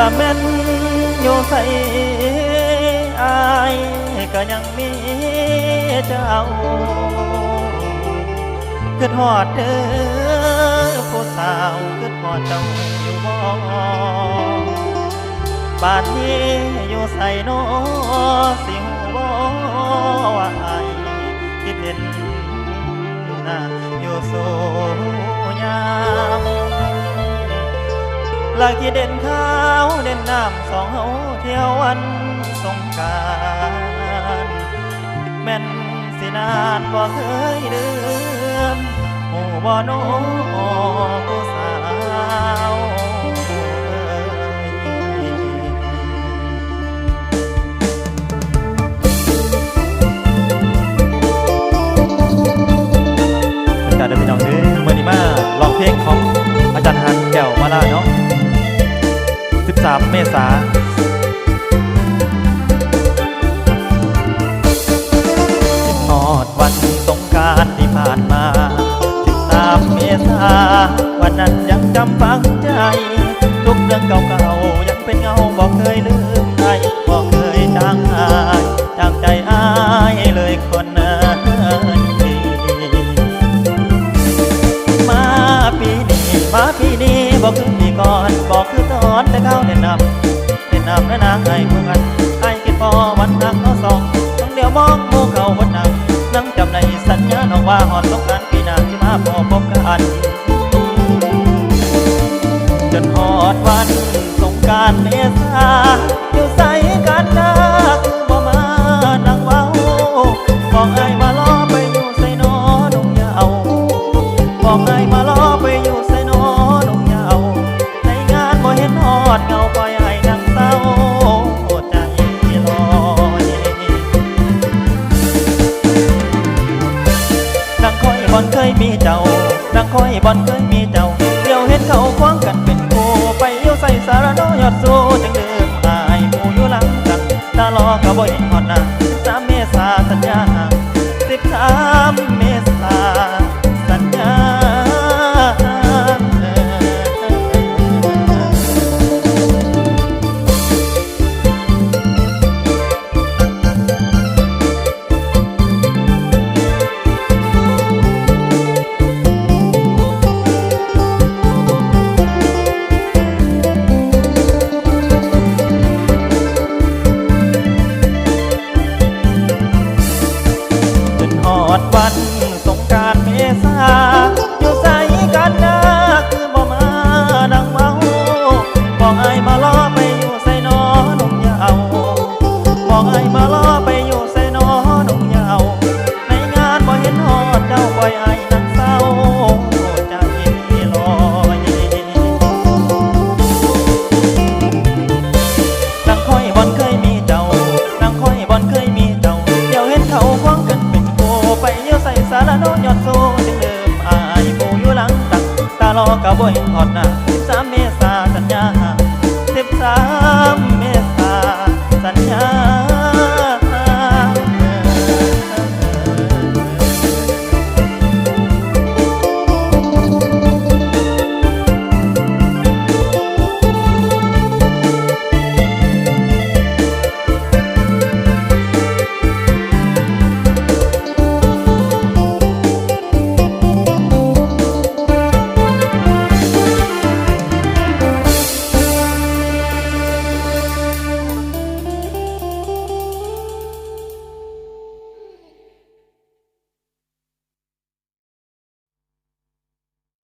ละแม่นอยู่ใส่อายก็ยังมีเจ้าคิดหอดเด้อผู้สาวคิดหอดเจ้าอยู่บ่บาดนี้อยู่ใส่โนอสิห ลากีเด่นข้าวเด่นน้ำสองเฮาเที่ยววันสงการแม่นสินานบ่เคยลืมหมู่บ่โนผู้สาวเอ่ยเป็นการเดินพี่น้องเด้อ 13เมษาสิบหอดวันสงการที่ผ่านมา 13 เมษาวันนั้นยังจำฝังใจ ทุกเรื่องเก่าๆยังเป็นเงาบอกเคยลืมใครบอกเคยจางหายจางใจอายเลยคนนั้นมาปีนี้มาปีนี้บอกคือปีก่อนบอกำเด่นนำและนางไอ้เมืองกันไอ้คิดพอวันนักเขาสองต้องเดียวมองโมเขาวันนังนั่งจำในสัญญาน้องว่าหอนสงการปีหน้าที่มาพอพบกันจนหอดวันสงการเมษา ยมีเจ้านังคอยบอนเคยมีเจ้าเดี๋ยวเห็นเขาควงกันเป็นคู่ไปอยู่ใส่สารโนยอดสู้จังเดิมอายผู้อยู่หลังกันตาลอก็บ่เห็นฮอดหน้าสามเมษาสัญญา อกะบ่เห็นหอดหน้าสิบสามเมษาสัญญาสิบสาม